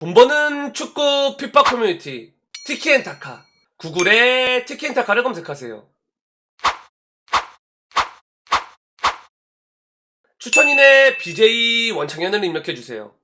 돈 버는 축구 핍박 커뮤니티 티키엔타카 구글에 티키엔타카를 검색하세요. 추천인의 BJ 원창현을 입력해주세요.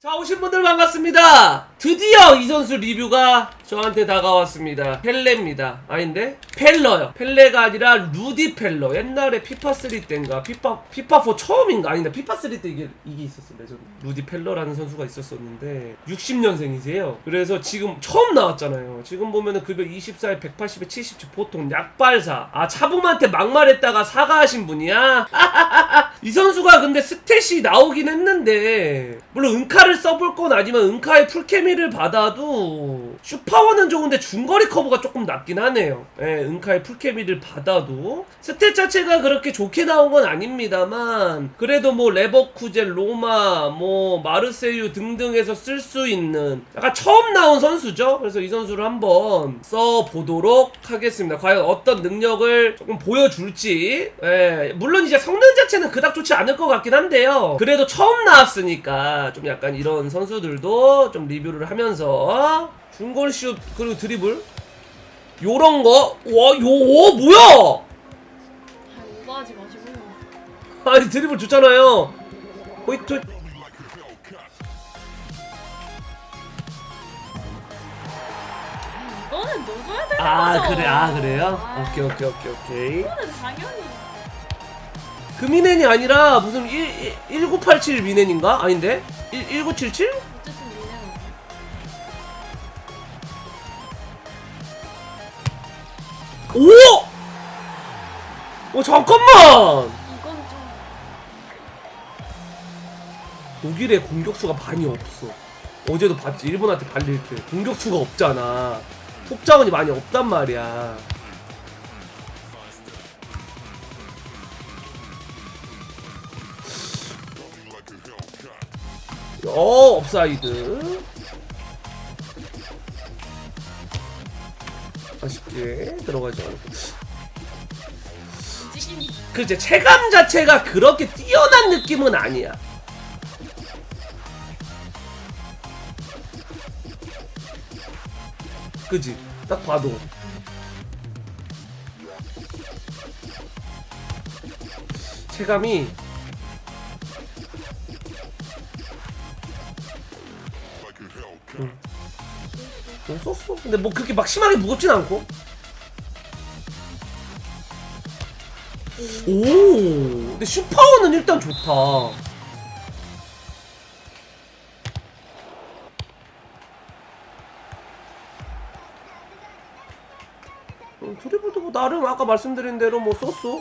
자 오신 분들 반갑습니다. 드디어 이 선수 리뷰가 저한테 다가왔습니다. 펠레입니다. 아닌데 펠러요. 펠레가 아니라 루디 펠러. 옛날에 피파 3 때인가 피파 피파 4 처음인가 아닌데 피파 3 때 이게 이게 있었어 레전드. 루디 펠러라는 선수가 있었었는데 60년생이세요. 그래서 지금 처음 나왔잖아요. 지금 보면은 급여 24에 180에 70 보통 약발사. 아 차붐한테 막말했다가 사과하신 분이야. 이 선수가 근데 스탯이 나오긴 했는데 물론 은카를 써볼 건 아니면 은카의 풀케미를 받아도 슈 파워는 좋은데 중거리 커브가 조금 낮긴 하네요. 예, 은카의 풀케미를 받아도. 스탯 자체가 그렇게 좋게 나온 건 아닙니다만 그래도 뭐 레버쿠젠, 로마, 뭐 마르세유 등등에서 쓸 수 있는 약간 처음 나온 선수죠? 그래서 이 선수를 한번 써 보도록 하겠습니다. 과연 어떤 능력을 조금 보여줄지. 예, 물론 이제 성능 자체는 그닥 좋지 않을 것 같긴 한데요. 그래도 처음 나왔으니까 좀 약간 이런 선수들도 좀 리뷰를 하면서 중거리 슛 그리고 드리블 요런 거 와, 요, 오, 뭐야? 아, 오버하지 마시고요. 아니 드리블 좋잖아요. 호이트 이거는 넣어줘야 되는 아 거죠. 그래 아 그래요? 아, 오케이 오케이 오케이 오케이. 이거는 당연히. 금이넨이 아니라 무슨 1, 1987 미넨인가? 아닌데? 1, 1977? 오! 어 잠깐만! 이건 좀 독일의 공격수가 많이 없어. 어제도 봤지 일본한테 발릴 때 공격수가 없잖아. 톱자원이 많이 없단 말이야. 어 업사이드. 아쉽게 들어가지 않고. 그치 체감 자체가 그렇게 뛰어난 느낌은 아니야. 그지? 딱 봐도. 체감이 응. 응, 썼어. 근데 뭐 그렇게 막 심하게 무겁진 않고. 오, 근데 슈파워는 일단 좋다. 음, 드리블도 뭐 나름 아까 말씀드린 대로 뭐 썼어.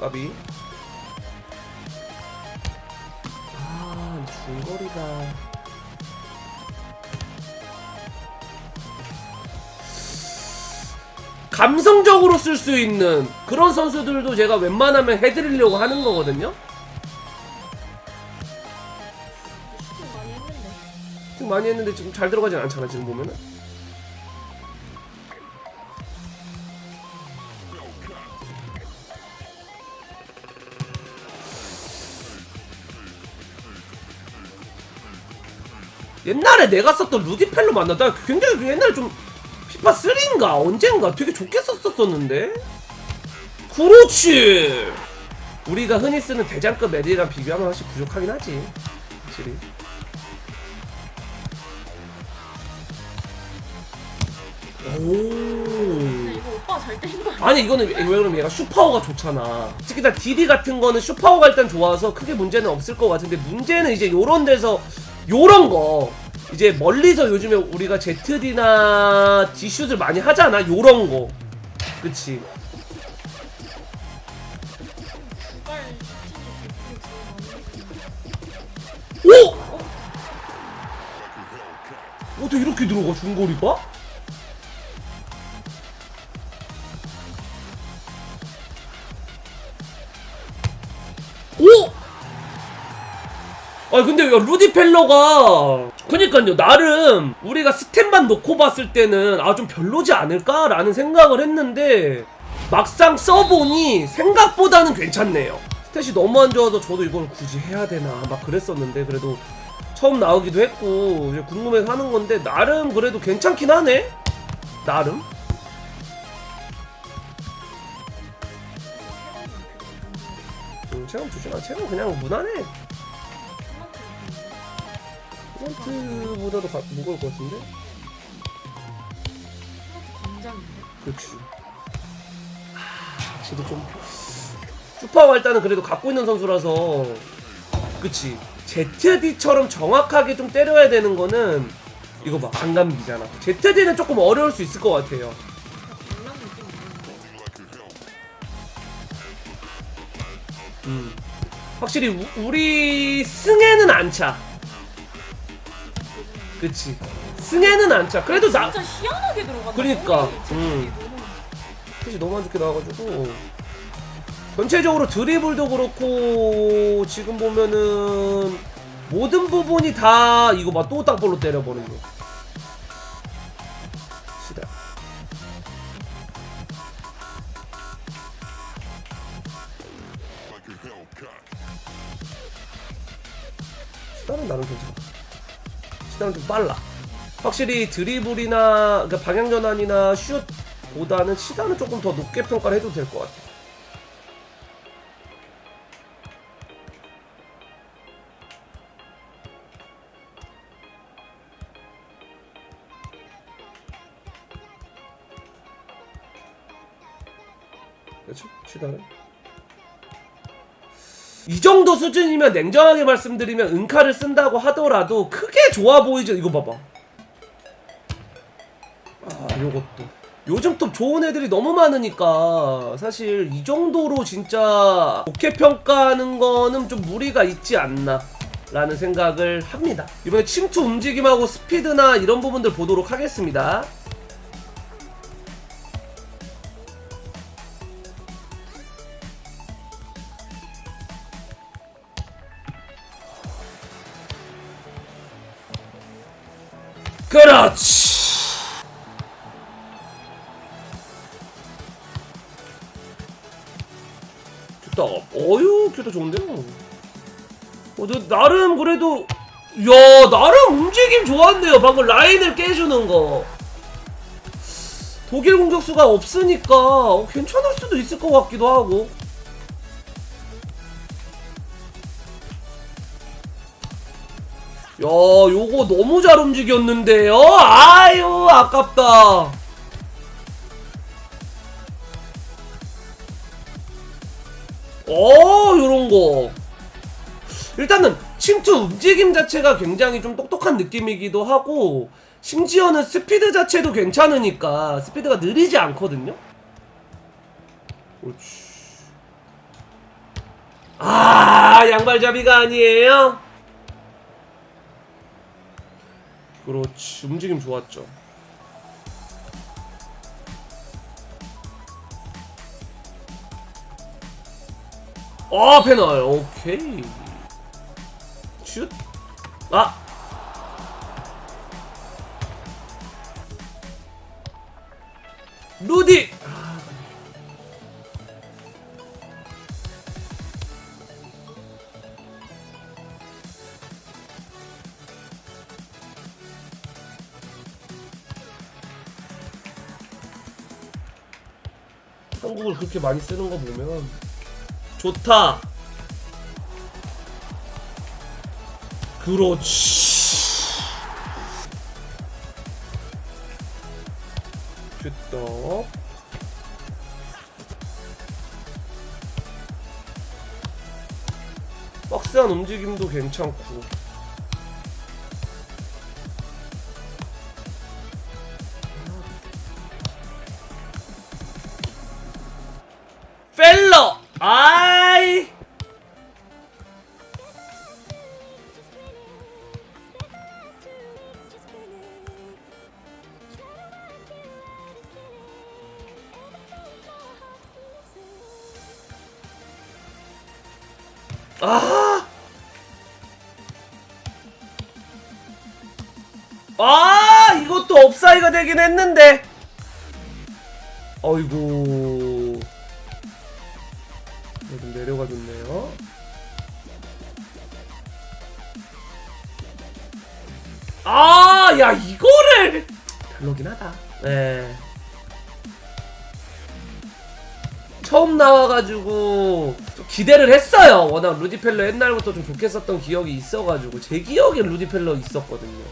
까비. 아, 중거리가. 감성적으로 쓸 수 있는 그런 선수들도 제가 웬만하면 해드리려고 하는 거거든요. 지금 많이 했는데 지금 잘 들어가진 않잖아 지금 보면은. 옛날에 내가 썼던 루디 펠로 만나다 굉장히 그 옛날에 좀 피파 3인가? 언젠가? 되게 좋게 썼었었는데? 그렇지! 우리가 흔히 쓰는 대장급 애들이랑 비교하면 훨씬 부족하긴 하지. 확실히. 오 근데 이거 오빠가 잘 때린 거 아니야? 아니 이거는 왜, 왜 그러면 얘가 슈파워가 좋잖아. 특히 다 DD 같은 거는 슈파워가 일단 좋아서 크게 문제는 없을 것 같은데 문제는 이제 요런 데서 요런 거 이제 멀리서 요즘에 우리가 ZD나 D슛을 많이 하잖아 요런 거 그치 두발 슈팅이 100% 들어가는 오! 어떻게 이렇게 들어가 중거리가? 오! 아 근데 야, 루디 펠러가 그니까요 나름 우리가 스탯만 놓고 봤을 때는 아 좀 별로지 않을까라는 생각을 했는데 막상 써보니 생각보다는 괜찮네요 스탯이 너무 안 좋아서 저도 이걸 굳이 해야 되나 막 그랬었는데 그래도 처음 나오기도 했고 이제 궁금해서 하는 건데 나름 그래도 괜찮긴 하네. 나름. 음, 체감 좋지 않아. 체감 그냥 무난해. 이벤트보다도 가- 무거울 것 같은데? 광장인데? 그렇지. 아, 확실히 좀 슈퍼 일단은 그래도 갖고 있는 선수라서 그치. ZD처럼 정확하게 좀 때려야 되는 거는 이거 봐 안감기잖아. ZD는 조금 어려울 수 있을 것 같아요. 음. 확실히 우, 우리 승에는 안 차. 그치. 승에는 안 차. 그래도 나 진짜 희한하게 들어간다. 그러니까, 음. 음. 핏이 너무 안 좋게 나와가지고 전체적으로 드리블도 그렇고 지금 보면은 모든 부분이 다 이거 막또 땅볼로 때려버리는 거 시다는 좀 빨라 확실히 드리블이나 그러니까 방향 전환이나 슛보다는 시다는 조금 더 높게 평가를 해도 될 것 같아. 그렇죠? 시다는 이 정도 수준이면 냉정하게 말씀드리면 은카를 쓴다고 하더라도 크게 좋아 보이죠. 이거 봐봐. 아, 요것도. 요즘 또 좋은 애들이 너무 많으니까 사실 이 정도로 진짜 좋게 평가하는 거는 좀 무리가 있지 않나 라는 생각을 합니다. 이번에 침투 움직임하고 스피드나 이런 부분들 보도록 하겠습니다. 그렇지. 좋다. 어유, 큐도 좋은데요. 어, 저 나름 그래도 야, 나름 움직임 좋았네요. 방금 라인을 깨주는 거. 독일 공격수가 없으니까 어, 괜찮을 수도 있을 것 같기도 하고. 야, 요거 너무 잘 움직였는데요? 아유, 아깝다. 어, 요런 거. 일단은 침투 움직임 자체가 굉장히 좀 똑똑한 느낌이기도 하고, 심지어는 스피드 자체도 괜찮으니까, 스피드가 느리지 않거든요? 옳지. 아, 양발잡이가 아니에요? 그렇지 움직임 좋았죠. 아 패널. 오케이. 슛. 아! 루디 아, 한국을 그렇게 많이 쓰는 거 보면 좋다. 그렇지. 슛떡. 박스한 움직임도 괜찮고. 아! 아, 이것도 업사이가 되긴 했는데. 어이구. 네, 좀 내려가 줬네요. 아, 야, 이거를! 별로긴 하다. 네. 처음 나와가지고 좀 기대를 했어요. 워낙 루디펠러 옛날부터 좀 좋게 썼던 기억이 있어가지고 제 기억엔 루디펠러 있었거든요.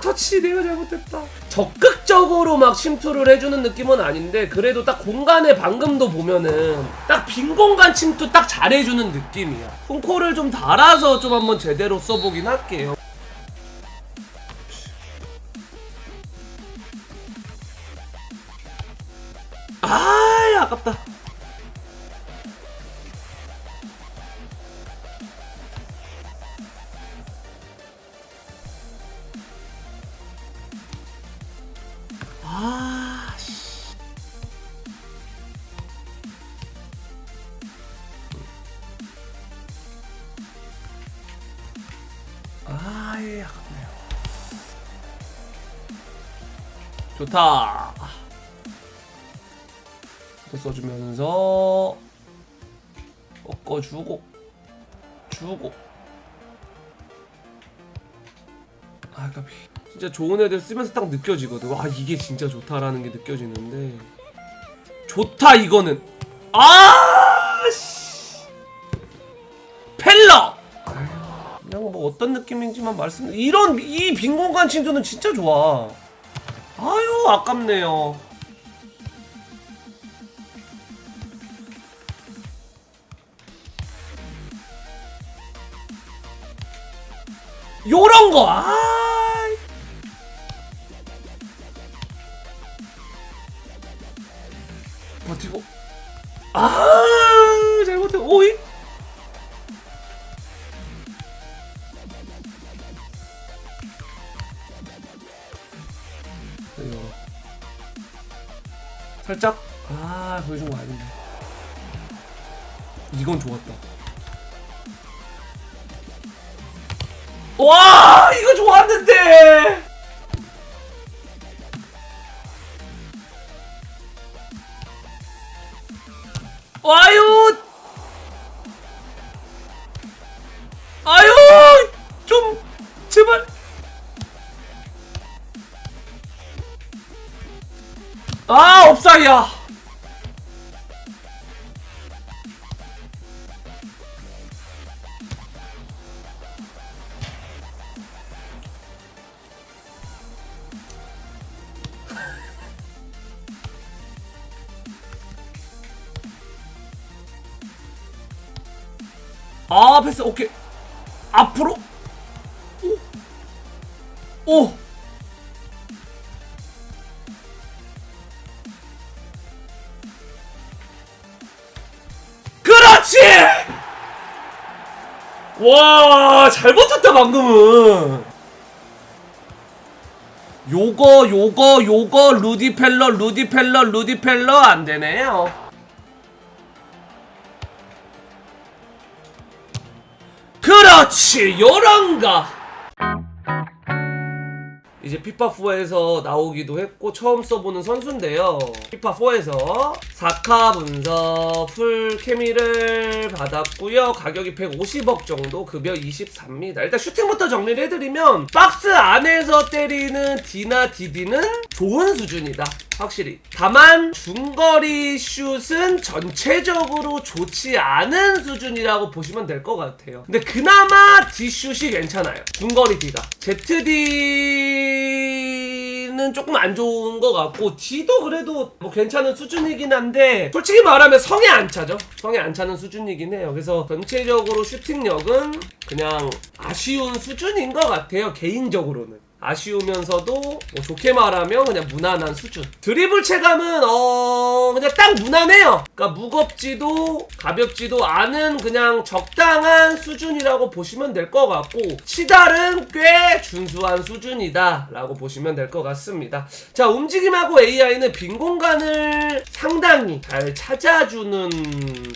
터치 내가 잘못했다. 적극적으로 막 침투를 해주는 느낌은 아닌데 그래도 딱 공간에 방금도 보면은 딱 빈 공간 침투 딱 잘해주는 느낌이야. 콩코를 좀 달아서 좀 한번 제대로 써보긴 할게요 좋다. 또 써주면서 꺾어주고 주고 아, 아깝이. 진짜 좋은 애들 쓰면서 딱 느껴지거든. 와 이게 진짜 좋다라는 게 느껴지는데 좋다 이거는. 아 씨. 펠러. 그냥 뭐 어떤 느낌인지만 말씀. 이런 이 빈 공간 침투는 진짜 좋아. 아유 아깝네요. 요런 거. 아. 이거 살짝 아 보여준 거 아닌데. 이건 좋았다. 와 이거 좋았는데 아 없사이야. 아 패스. 오케이. 앞으로. 오, 오. 잘 버텼다 방금은. 요거 요거 요거 루디펠러 루디펠러 루디펠러 안 되네요. 그렇지 요런가 이제 피파4에서 나오기도 했고 처음 써보는 선수인데요. 피파4에서 4카 분석 풀 케미를 받았고요. 가격이 150억 정도 급여 24입니다. 일단 슈팅부터 정리를 해드리면 박스 안에서 때리는 D나 DD는 좋은 수준이다 확실히. 다만 중거리 슛은 전체적으로 좋지 않은 수준이라고 보시면 될 것 같아요. 근데 그나마 D슛이 괜찮아요. 중거리 D가 ZD 는 조금 안 좋은 것 같고 D도 그래도 뭐 괜찮은 수준이긴 한데 솔직히 말하면 성에 안 차죠. 성에 안 차는 수준이긴 해요. 그래서 전체적으로 슈팅력은 그냥 아쉬운 수준인 것 같아요 개인적으로는 아쉬우면서도 뭐 좋게 말하면 그냥 무난한 수준. 드리블 체감은 어 그냥 딱 무난해요. 그러니까 무겁지도 가볍지도 않은 그냥 적당한 수준이라고 보시면 될 것 같고 치달은 꽤 준수한 수준이다 라고 보시면 될 것 같습니다. 자 움직임하고 AI는 빈 공간을 상당히 잘 찾아주는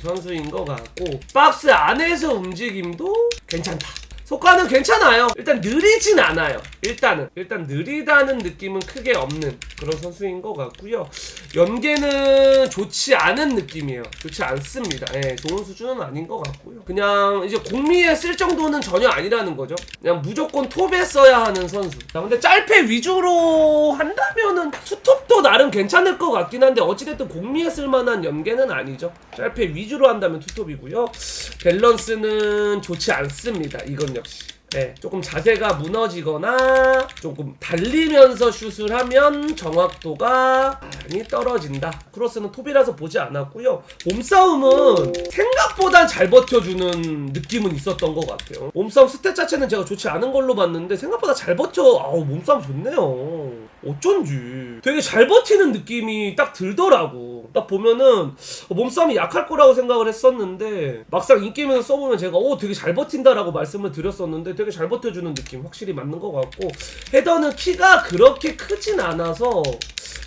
선수인 것 같고 박스 안에서 움직임도 괜찮다. 속가는 괜찮아요. 일단 느리진 않아요. 일단은 일단 느리다는 느낌은 크게 없는 그런 선수인 것 같고요. 연계는 좋지 않은 느낌이에요. 좋지 않습니다. 예, 좋은 수준은 아닌 것 같고요. 그냥 이제 공미에 쓸 정도는 전혀 아니라는 거죠. 그냥 무조건 톱에 써야 하는 선수. 자, 근데 짤패 위주로 한다면은 수톱도 나름 괜찮을 것 같긴 한데 어찌됐든 공미에 쓸 만한 연계는 아니죠. 짤패 위주로 한다면 투톱이고요. 밸런스는 좋지 않습니다. 이건 역시. 네, 조금 자세가 무너지거나 조금 달리면서 슛을 하면 정확도가 많이 떨어진다. 크로스는 톱이라서 보지 않았고요. 몸싸움은 생각보다 잘 버텨주는 느낌은 있었던 것 같아요. 몸싸움 스탯 자체는 제가 좋지 않은 걸로 봤는데 생각보다 잘 버텨. 아우 몸싸움 좋네요. 어쩐지 되게 잘 버티는 느낌이 딱 들더라고. 딱 보면은 어, 몸싸움이 약할 거라고 생각을 했었는데 막상 인게임에서 써보면 제가 오 되게 잘 버틴다라고 말씀을 드렸었는데 되게 잘 버텨주는 느낌 확실히 맞는 것 같고 헤더는 키가 그렇게 크진 않아서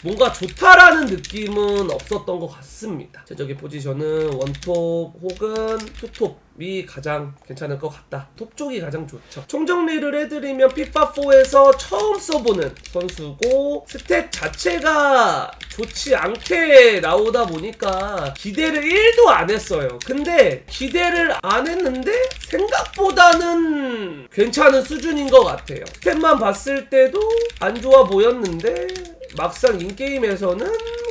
뭔가 좋다라는 느낌은 없었던 것 같습니다. 제적의 포지션은 원톱 혹은 투톱 이 가장 괜찮을 것 같다. 톱 쪽이 가장 좋죠. 총정리를 해드리면 피파4에서 처음 써보는 선수고 스탯 자체가 좋지 않게 나오다 보니까 기대를 1도 안 했어요. 근데 기대를 안 했는데 생각보다는 괜찮은 수준인 것 같아요. 스탯만 봤을 때도 안 좋아 보였는데 막상 인게임에서는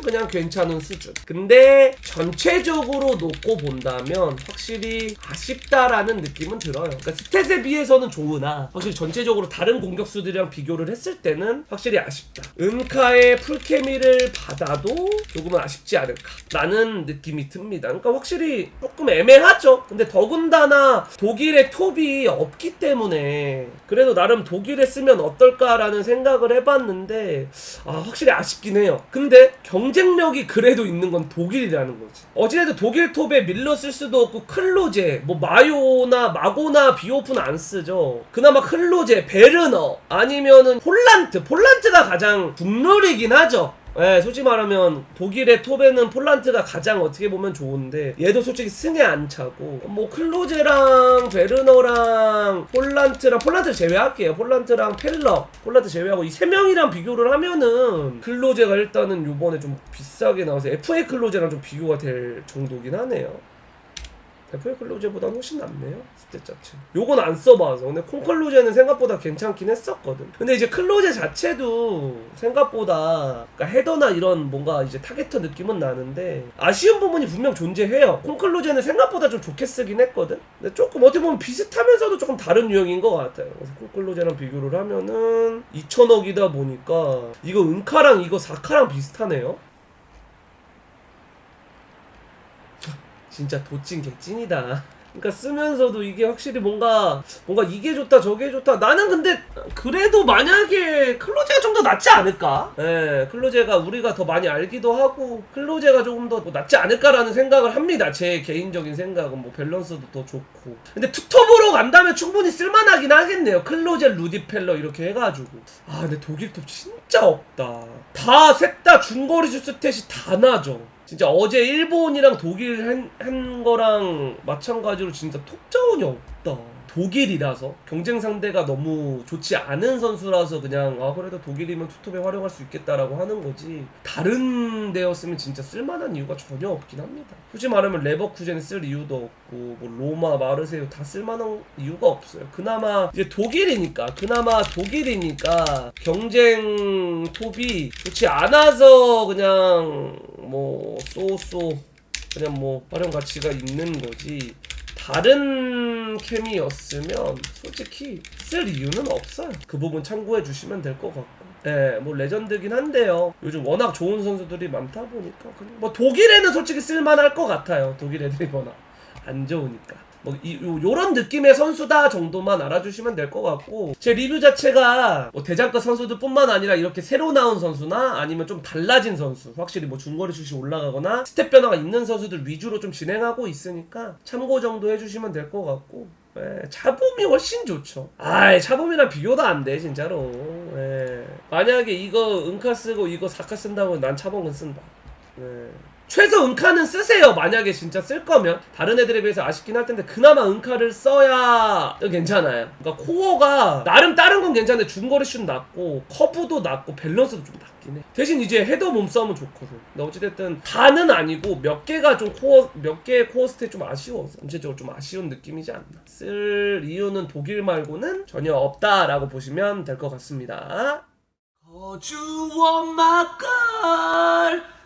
그냥 괜찮은 수준. 근데 전체적으로 놓고 본다면 확실히 아쉽다라는 느낌은 들어요. 그러니까 스탯에 비해서는 좋으나 확실히 전체적으로 다른 공격수들이랑 비교를 했을 때는 확실히 아쉽다. 은카의 풀케미를 받아도 조금은 아쉽지 않을까라는 느낌이 듭니다. 그러니까 확실히 조금 애매하죠. 근데 더군다나 독일의 톱이 없기 때문에 그래도 나름 독일에 쓰면 어떨까라는 생각을 해봤는데 아 확실히 아쉽긴 해요. 근데 경쟁력이 그래도 있는 건 독일이라는 거지. 어찌됐든 독일 톱에 밀러 쓸 수도 없고 클로제, 뭐 마요나 마고나 비오프는 안 쓰죠. 그나마 클로제, 베르너 아니면은 폴란트, 폴란트가 가장 국룰이긴 하죠. 예, 솔직히 말하면 독일의 톱에는 폴란트가 가장 어떻게 보면 좋은데 얘도 솔직히 승에 안 차고 뭐 클로제랑 베르너랑 폴란트랑 폴란트 제외할게요. 폴란트랑 펠러, 폴란트 제외하고 이 세 명이랑 비교를 하면은 클로제가 일단은 요번에 좀 비싸게 나와서 FA 클로제랑 좀 비교가 될 정도긴 하네요. FA 클로제보다는 훨씬 낫네요 스탯 자체 요건 안 써봐서. 근데 콩클로제는 생각보다 괜찮긴 했었거든. 근데 이제 클로제 자체도 생각보다 그러니까 헤더나 이런 뭔가 이제 타겟터 느낌은 나는데 아쉬운 부분이 분명 존재해요. 콩클로제는 생각보다 좀 좋게 쓰긴 했거든? 근데 조금 어떻게 보면 비슷하면서도 조금 다른 유형인 것 같아요. 그래서 콩클로제랑 비교를 하면은 2천억이다 보니까 이거 은카랑 이거 사카랑 비슷하네요 진짜 도찐 개찐이다. 그러니까 쓰면서도 이게 확실히 뭔가 뭔가 이게 좋다 저게 좋다. 나는 근데 그래도 만약에 클로제가 좀 더 낫지 않을까? 예, 클로제가 우리가 더 많이 알기도 하고 클로제가 조금 더 낫지 않을까라는 생각을 합니다. 제 개인적인 생각은 뭐 밸런스도 더 좋고. 근데 투톱으로 간다면 충분히 쓸만하긴 하겠네요. 클로제, 루디펠러 이렇게 해가지고. 아 근데 독일 톱 진짜 없다. 다 셋 다 중거리 슛 스탯이 다 나죠. 진짜 어제 일본이랑 독일 한, 한 거랑 마찬가지로 진짜 톱 자원이 없다. 독일이라서 경쟁 상대가 너무 좋지 않은 선수라서 그냥 아 그래도 독일이면 투톱에 활용할 수 있겠다라고 하는 거지. 다른 데였으면 진짜 쓸만한 이유가 전혀 없긴 합니다. 굳이 말하면 레버쿠젠 쓸 이유도 없고 뭐 로마 마르세유 다 쓸만한 이유가 없어요. 그나마 이제 독일이니까 그나마 독일이니까 경쟁 톱이 좋지 않아서 그냥 뭐 쏘쏘 그냥 뭐 활용 가치가 있는 거지 다른 캠이었으면 솔직히 쓸 이유는 없어요. 그 부분 참고해 주시면 될 것 같고. 예, 뭐 레전드긴 한데요. 요즘 워낙 좋은 선수들이 많다 보니까 그냥 뭐 독일에는 솔직히 쓸만할 것 같아요. 독일 애들이 워낙 안 좋으니까. 뭐 이, 요, 요런 느낌의 선수다 정도만 알아주시면 될 것 같고 제 리뷰 자체가 뭐 대장급 선수들뿐만 아니라 이렇게 새로 나온 선수나 아니면 좀 달라진 선수 확실히 뭐 중거리 슛이 올라가거나 스텝 변화가 있는 선수들 위주로 좀 진행하고 있으니까 참고 정도 해주시면 될 것 같고 예, 차범이 훨씬 좋죠. 아이, 차범이랑 비교도 안 돼, 진짜로. 예. 만약에 이거 은카 쓰고 이거 사카 쓴다고 난 차범은 쓴다. 예. 최소 은카는 쓰세요. 만약에 진짜 쓸 거면 다른 애들에 비해서 아쉽긴 할 텐데 그나마 은카를 써야 괜찮아요. 그러니까 코어가 나름 다른 건 괜찮은데 중거리 슛 낮고 커브도 낮고 밸런스도 좀 낮긴 해. 대신 이제 헤더 몸싸움은 좋거든. 근데 어찌됐든 다는 아니고 몇 개가 좀 코어 몇 개의 코어 스탯 좀 아쉬워서 전체적으로 좀 아쉬운 느낌이지 않나. 쓸 이유는 독일 말고는 전혀 없다라고 보시면 될 것 같습니다. 거주원 마걸